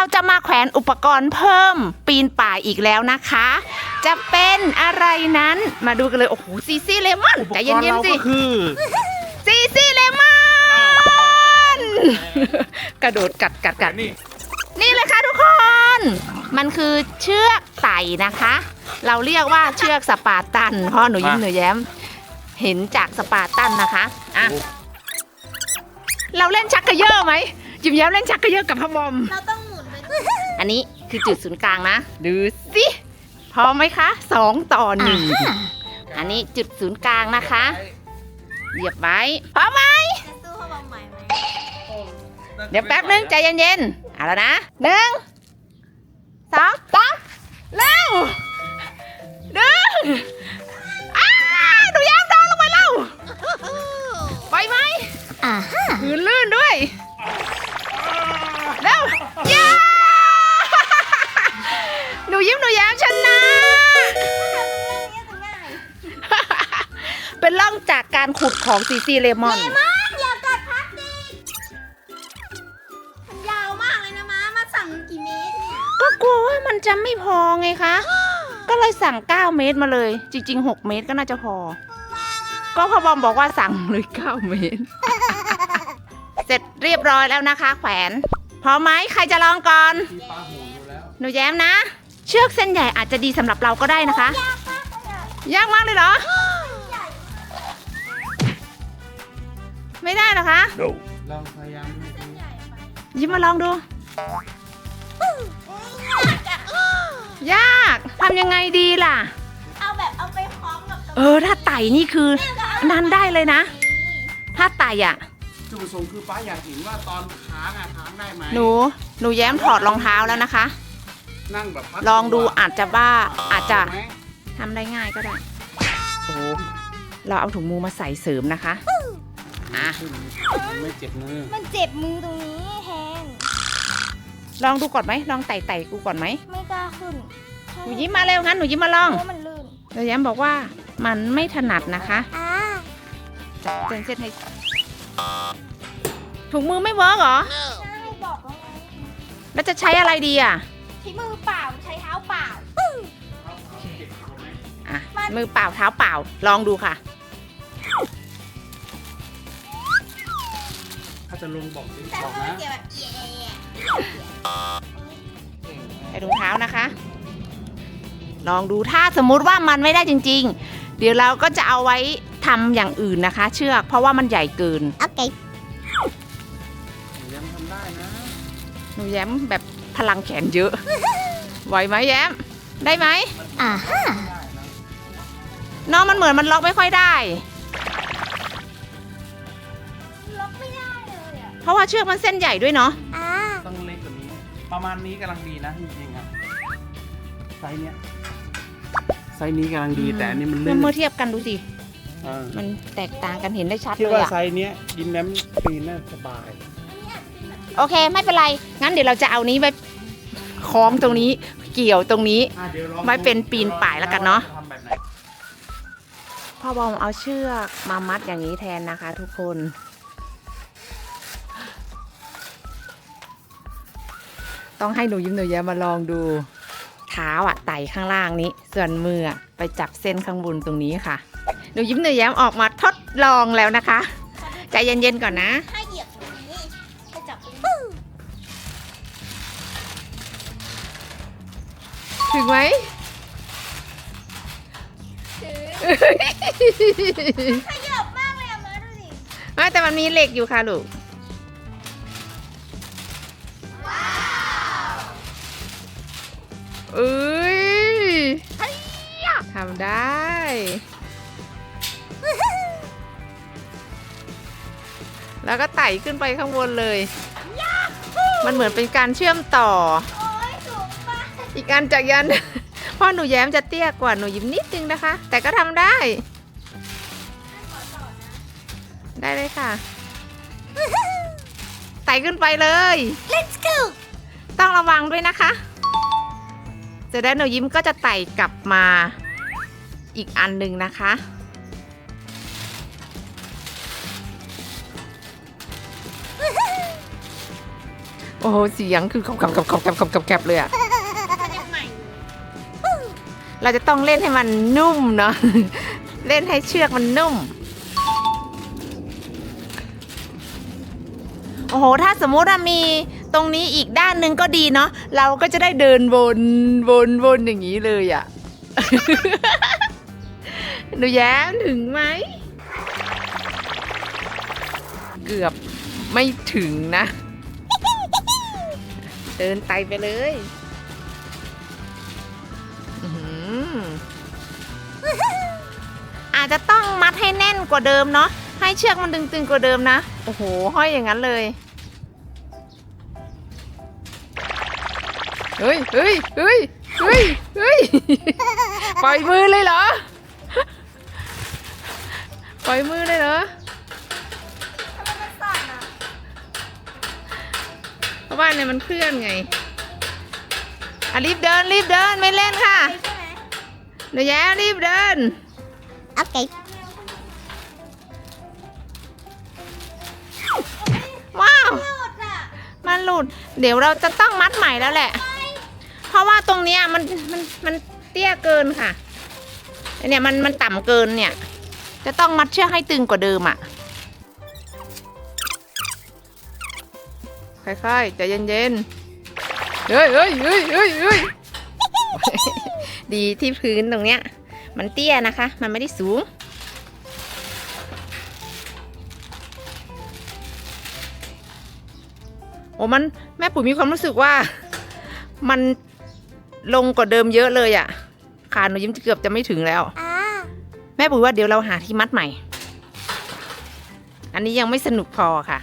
เราจะมาแขวนอุปกรณ์เพิ่มปีนป่ายอีกแล้วนะคะ จะเป็นอะไรนั้นมาดูกันเลย โอ้โหซีซี่เลมอนใจเย็นๆสิอุปกรณ์ราก็คือซีซี่เลมอนกระโดดกัดกัดกัดนี่นี่เลยค่ะทุกคน มันคือเชือกไต่นะคะ เราเรียกว่าเชือกสปาร์ตันเพ่อหนูยิ้มหนูแย้ม เห็นจากสปาร์ตันนะคะอะเราเล่นชักกระเยอะไหมยิ้มแย้มเล่นชักกระเยอะกับพ่อบอม เราต้องหมุนไปด้วย อันนี้คือจุดศูนย์กลางนะ ดูสิพร้อมไหมคะสองต่อหนึ่งอันนี้จุดศูนย์กลางนะคะเหยียบไว้พร้อมไหมจะสู้เขาบอมใหม่ไหมเดี๋ยวแป๊บนึงใจเย็นๆเอาแล้วนะหนึ่งสองสามเร็วหนึ่งอ้าหนูแย้มโดนลงไปแล้วไปไหมอ่าฮะพื้นลื่นด้วย ขุดของซีซีเลมอน มากอย่ากัดพลาสติกมันยาวมากเลยนะม้ามาสั่งกี่เมตรเนี่ย ก็กลัวว่ามันจะไม่พอไงคะ ก็เลยสั่ง 9 เมตรมาเลย จริง ๆ 6 เมตรก็น่าจะพอ ก็พอบอมบอกว่าสั่งเลย 9 เมตร เสร็จเรียบร้อยแล้วนะคะ แขวนพร้อมไหมใครจะลองก่อน ที่ปลาหูอยู่แล้ว หนูแย้มนะ เชือกเส้นใหญ่อาจจะดีสำหรับเราก็ได้นะคะ ยากมากเลยเหรอ ไม่ได้เหรอคะลองพยายามดูยิ้มมาลองดู ยากทำยังไงดีล่ะ เอาแบบเอาไปพร้อมกับตรงเออ ถ้าไต่นี่คือ นั้นได้เลยนะถ้าไต่อะ จุดประสงค์คือป้าอยากเห็นว่าตอนค้างอะค้างได้ไหมหนู หนูแย้มถอดรองเท้าแล้วนะคะ นั่งแบบพักลองดูอาจจะบ้า อาจจะไหมทำได้ง่ายก็ได้ โอ้โหเราเอาถุงมือมาใส่เสริมนะคะ อะ ไม่เจ็บมือ มันเจ็บมือตรงนี้แทน ลองดูก่อนไหมลองไต่ไต่กูก่อนไหมไม่กล้าขึ้นหนูยิ้มมาเร็วงั้นหนูยิ้มมาลองเพราะมันลื่นหนูแย้มบอกว่ามันไม่ถนัดนะคะอ่าจับเส้นเส้นให้ถุงมือไม่เวิร์กเหรอ ใช่บอกแล้วไงแล้วจะใช้อะไรดีอะใช้มือเปล่าใช้เท้าเปล่า อะมันมือเปล่าเท้าเปล่า ลองดูค่ะ จะลงบอกสิแต่บอกว่านะเกี่ยวแบบเย่ใส่ถุงเท้านะคะ ลองดูถ้าสมมุติว่ามันไม่ได้จริง ๆ เดี๋ยวเราก็จะเอาไว้ทำอย่างอื่นนะคะ เชือกเพราะว่ามันใหญ่เกิน โอเค ยังทำได้นะหนูแย้มแบบพลังแขนเยอะ ไหวไหมแย้ม ได้ไหมอ่าฮะน้องมันเหมือนมันล็อกไม่ค่อยได้ เลยอะเพราะว่าเชือกมันเส้นใหญ่ด้วยเนาะอ่าต้องเล็กกว่านี้ ประมาณนี้กำลังดีนะจริงๆอะไซส์เนี้ยไซส์นี้กำลังดีแต่อันนี้มันเมื่ลื่อนเมื่อเทียบกันดูสิ เออมันแตกต่างกันเห็นได้ชัดคิดเลยว่าอะไซส์เนี้ยดินน้ำปีนน่าสบายโอเค ไม่เป็นไร งั้นเดี๋ยวเราจะเอานี้ไปคล้องตรงนี้ เกี่ยวตรงนี้ อะดี๋ยวลองไว้เป็นปีนป่ายแล้วกันเนอะทำแบบไหนพ่อบอมเอาเชือกมามัดอย่างนี้แทนนะคะ ทุกคน ต้องให้หนูยิ้มหนูแย้มมาลองดูเท้าอะไต่ข้างล่างนี้ ส่วนมืออะไปจับเส้นข้างบนตรงนี้ค่ะ หนูยิ้มหนูแย้มออกมาทดลองแล้วนะคะใจเย็นๆก่อนนะ ถ้าเหยียบตรงนี้จะจับตรงนี้ถึงไหมขยับมากเลยอะมาดูสิไม่แต่มันมีเหล็กอยู่ค่ะลูก เอ้ยทำได้ แล้วก็ไต่ขึ้นไปข้างบนเลย มันเหมือนเป็นการเชื่อมต่อโอ้ยสูงมากอีกอันจากยันพ่อหนูแย้มจะเตี้ยกว่าหนูยิ้มนิดนึงนะคะ แต่ก็ทำได้ ได้เลยค่ะไต่ขึ้นไปเลย Let's go ต้องระวังด้วยนะคะ จะร็จแล้วหนูยิ้มก็จะไต่กลับมาอีกอันหนึ่งนะคะ โอ้โห เสียงคือขับกับขับกับขับกับกับเลยอะเราจะต้องเล่นให้มันนุ่มเนาะ เล่นให้เชือกมันนุ่ม โอ้โห ถ้าสมมุติว่ามี ตรงนี้อีกด้านหนึ่งก็ดีเนาะเราก็จะได้เดินวนวนวนอย่างนี้เลยอะ่ะหนูแย้มถึงไหม เกือบไม่ถึงนะ เดินไตไปเลยอาจจะต้องมัดให้แน่นกว่าเดิมเนาะให้เชือกมันตึงๆกว่าเดิมนะ โอ้โห ห้อยอย่างนั้นเลย เฮ้ยเฮ้ยเฮ้ยเฮ้ยเฮ้ยปล่อยมือเลยเหรอ ปล่อยมือเลยเหรอทำไมมันสั่นอะเพราะว่าเนี่ยมันเคลื่อนไงอะรีบเดินรีบเดินไม่เล่นค่ะใช่ไหมหนูแย้มรีบเดิน โอเค ว้าวหลุดอะมันหลุด เดี๋ยวเราจะต้องมัดใหม่แล้วแหละ เพราะว่าตรงเนี้ยมันมันมันเตี้ยเกินค่ะเนี่ยมันมันต่ำเกินเนี่ย จะต้องมัดเชือกให้ตึงกว่าเดิมอะค่อยๆใจเย็นๆเฮ้ยเฮ้ยเฮ้ยเฮ้ยเฮ้ยดีที่พื้นตรงเนี้ย มันเตี้ยนะคะ มันไม่ได้สูง โอ้มันแม่ปุ๋ยมีความรู้สึกว่า มัน ลงกว่าเดิมเยอะเลยอะ่ะขาหนูยิ้มเกือบจะไม่ถึงแล้ว อ่าแม่ปุ๋ยว่าเดี๋ยวเราหาที่มัดใหม่ อันนี้ยังไม่สนุกพอค่ะ